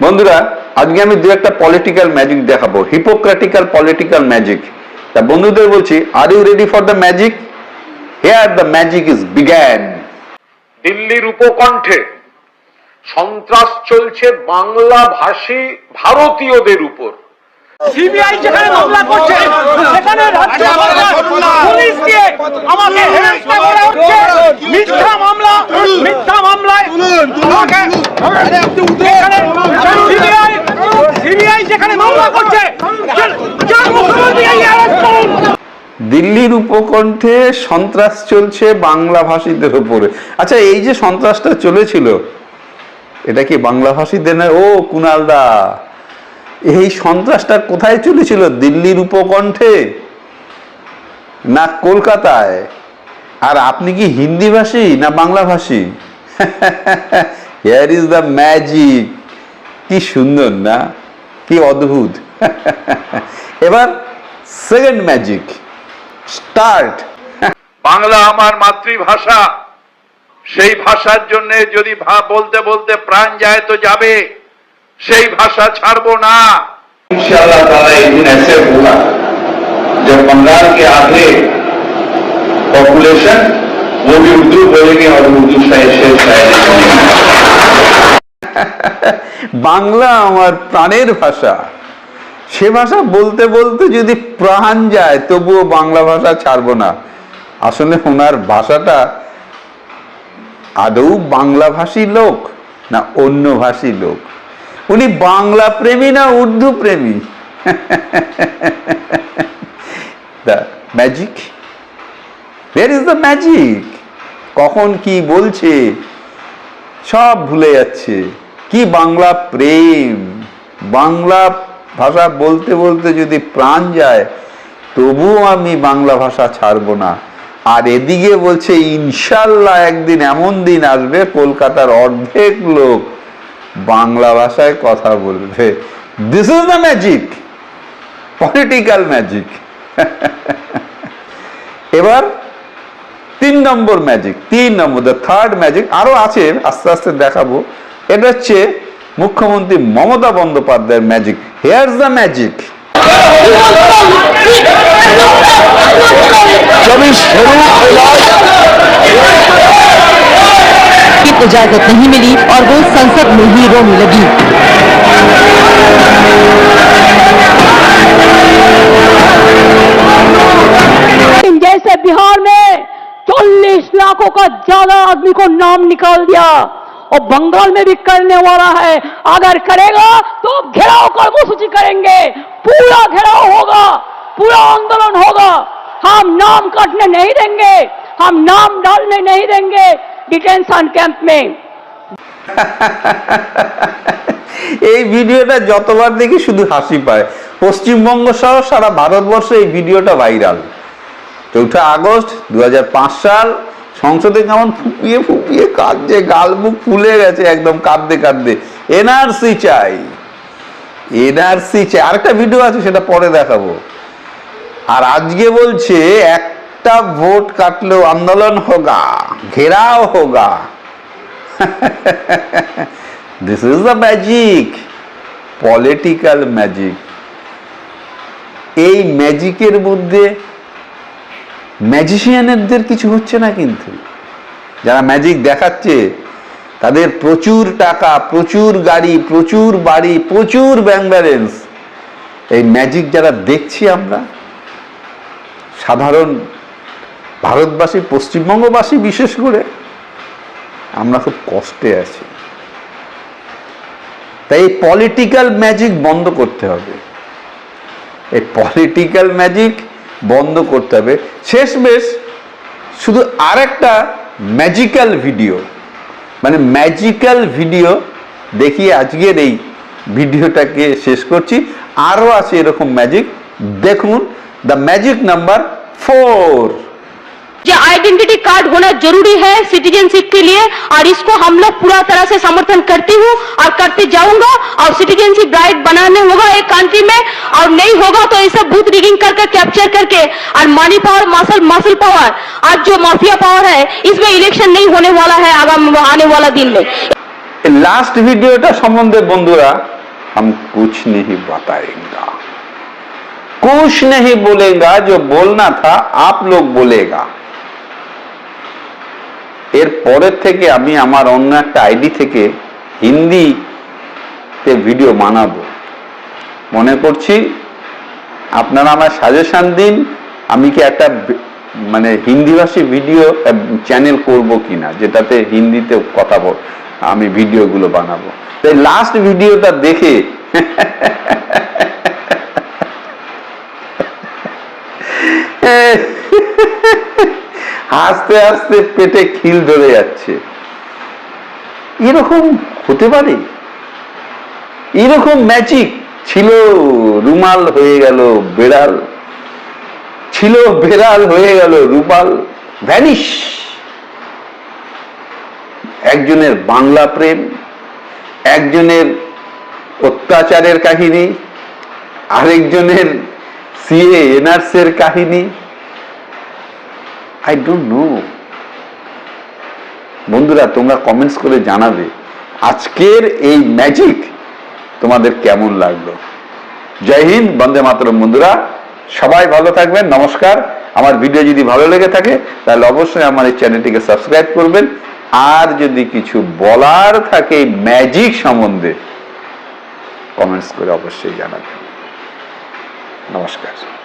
বন্ধুরা আজকে আমি দু একটা পলিটিক্যাল ম্যাজিক দেখাবো হিপোক্রেটিক্যাল পলিটিক্যাল ম্যাজিক তা বন্ধুদের বলছি are you ready for the magic here the magic is begin দিল্লির উপকণ্ঠে সন্ত্রাস চলছে বাংলা ভাষী ভারতীয়দের উপর। সিবিআই যেখানে মামলা করছে সেখানে রাজ্য সরকার পুলিশ দিয়ে আমাকে হেনস্থা করা হচ্ছে মিথ্যা মামলা মিথ্যা মামলায় আমাকে সিবিআই সিবিআই যেখানে মামলা করছে যার মুখ্যমন্ত্রী এই অ্যারেস্ট করুন দিল্লির উপকণ্ঠে সন্ত্রাস চলছে বাংলা ভাষীদের উপরে। আচ্ছা এই যে সন্ত্রাসটা চলেছিল, এটা কি বাংলা ভাষীদের না? ও কুনালদা এই সন্ত্রাসটা কোথায় চলেছিল? দিল্লির উপকণ্ঠে না কলকাতায়? আর আপনি কি হিন্দি ভাষী না বাংলা ভাষী হিয়ার ইজ দ্য ম্যাজিক কি সুন্দর না? কি অদ্ভুত। এবার সেকেন্ড ম্যাজিক স্টার্ট বাংলা আমার মাতৃভাষা সেই ভাষার জন্য যদি ভা- বলতে বলতে প্রাণ যায় তো যাবে সেই ভাষা ছাড়বো না इंशाल्लाह ताला एक दिन ऐसे होगा जब बंगाल के आधे पॉपुलेशन वो भी उर्दू बोलेंगे और उर्दू शायद शेर शायरी करेंगे বাংলা আমার প্রাণের ভাষা সে ভাষা বলতে বলতে যদি প্রাণ যায়, তবুও বাংলা ভাষা ছাড়বো না। আসলে ওনার ভাষাটা আদৌ বাংলা ভাষী লোক না অন্য ভাষী লোক? উনি বাংলা প্রেমী না উর্দু প্রেমী? The magic war is the magic কখন কি বলছে? সব ভুলে যাচ্ছে। কি বাংলা প্রেম? বাংলা ভাষা বলতে বলতে যদি প্রাণ যায়, তবুও আমি বাংলা ভাষা ছাড়বো না। আর এদিকে বলছে, ইনশাল্লাহ একদিন এমন দিন আসবে, কলকাতার অর্ধেক লোক বাংলা ভাষায় কথা বলবে। This is the magic political magic এবার তিন নম্বর ম্যাজিক তিন নম্বর দ্য থার্ড ম্যাজিক আরও আছে, আস্তে আস্তে দেখাবো। এটা হচ্ছে মুখ্যমন্ত্রী মমতা বন্দ্যোপাধ্যায়ের ম্যাজিক হেয়ার দ্য ম্যাজিক की इजाजत नहीं मिली और वो संसद में ही रोने लगी जैसे बिहार में चालीस लाखों का ज्यादा आदमी को नाम निकाल दिया और बंगाल में भी करने वाला है अगर करेगा तो घेराव कर्मसूची करेंगे पूरा घेराव होगा पूरा आंदोलन होगा हम नाम काटने नहीं देंगे हम नाम डालने नहीं देंगे डिटेंशन कैंप में এই ভিডিওটা যতবার দেখি শুধু হাসি পায় পশ্চিমবঙ্গ সহ সারা ভারতবর্ষে এই ভিডিওটা ভাইরাল চৌঠা আগস্ট দু সাল সংসদে কেমন ফুপিয়ে ফুপিয়ে কাঁদছে, গাল মুখ ফুলে গেছে একদম, কাঁদতে কাঁদতে। এনআরসি চাই এনআরসি চাই। আরেকটা ভিডিও আছে, সেটা পরে দেখাবো। আর আজকে বলছে, একটা ভোট কাটলেও আন্দোলন হোগা, ঘেরাও হোগা। This is the magic political magic এই ম্যাজিকের মধ্যে ম্যাজিশিয়ানদের কিছু হচ্ছে না কিন্তু। যারা ম্যাজিক দেখাচ্ছে, তাদের প্রচুর টাকা, প্রচুর গাড়ি, প্রচুর বাড়ি, প্রচুর ব্যাংক ব্যালেন্স এই ম্যাজিক যারা দেখছি আমরা, সাধারণ ভারতবাসী, পশ্চিমবঙ্গবাসী বিশেষ করে, আমরা খুব কষ্টে আছি। তাই এই পলিটিক্যাল ম্যাজিক বন্ধ করতে হবে। এই পলিটিক্যাল ম্যাজিক বন্ধ করতে হবে শেষমেশ শুধু আরেকটা ম্যাজিক্যাল ভিডিও মানে ম্যাজিক্যাল ভিডিও দেখিয়ে আজকের এই ভিডিওটাকে শেষ করছি আরও আছে এরকম ম্যাজিক দেখুন দ্য ম্যাজিক নাম্বার ফোর जो आइडेंटिटी कार्ड होना जरूरी है सिटीजनशिप के लिए और इसको हम लोग पूरा तरह से समर्थन करती हूँ और करते जाऊंगा और सिटीजनशिप राइट बनाने होगा एक कंट्री में और नहीं होगा तो ये सब भूत रिगिंग करके कैप्चर करके और money power muscle muscle power आज जो माफिया पावर है इसमें इलेक्शन नहीं होने वाला है आगाम आने वाला दिन में লাস্ট ভিডিওটা সম্বন্ধে বন্ধুরা हम कुछ नहीं बताएगा कुछ नहीं बोलेगा जो बोलना था आप लोग बोलेगा এর পরের থেকে আমি আমার অন্য একটা আইডি থেকে হিন্দিতে ভিডিও বানাবো মনে করছি, আপনারা আমার সাজেশন দিন, আমি কি একটা মানে হিন্দিভাষী ভিডিও চ্যানেল করব কিনা, যেটাতে হিন্দিতে কথা বল, আমি ভিডিওগুলো বানাবো। তাই লাস্ট ভিডিওটা দেখে, হাসতে হাসতে পেটে খিল ধরে যাচ্ছে। এরকম হতে পারে? এরকম ম্যাজিক ছিল রুমাল হয়ে গেল বেড়াল। ছিল বেড়াল হয়ে গেল রুমাল, ভ্যানিশ। একজনের বাংলা প্রেম, একজনের অত্যাচারের কাহিনী, আরেকজনের সিএ এনআরসের কাহিনী। আই ডোন্ট নো বন্ধুরা, তোমরা কমেন্টস করে জানাবে, আজকের এই ম্যাজিক তোমাদের কেমন লাগল? জয় হিন্দ, বন্দে মাতরম বন্ধুরা। সবাই ভালো থাকবেন, নমস্কার। আমার ভিডিও যদি ভালো লেগে থাকে, তাহলে অবশ্যই আমার এই চ্যানেলটিকে সাবস্ক্রাইব করবেন। আর যদি কিছু বলার থাকে ম্যাজিক সম্বন্ধে, কমেন্টস করে অবশ্যই জানাবেন। নমস্কার।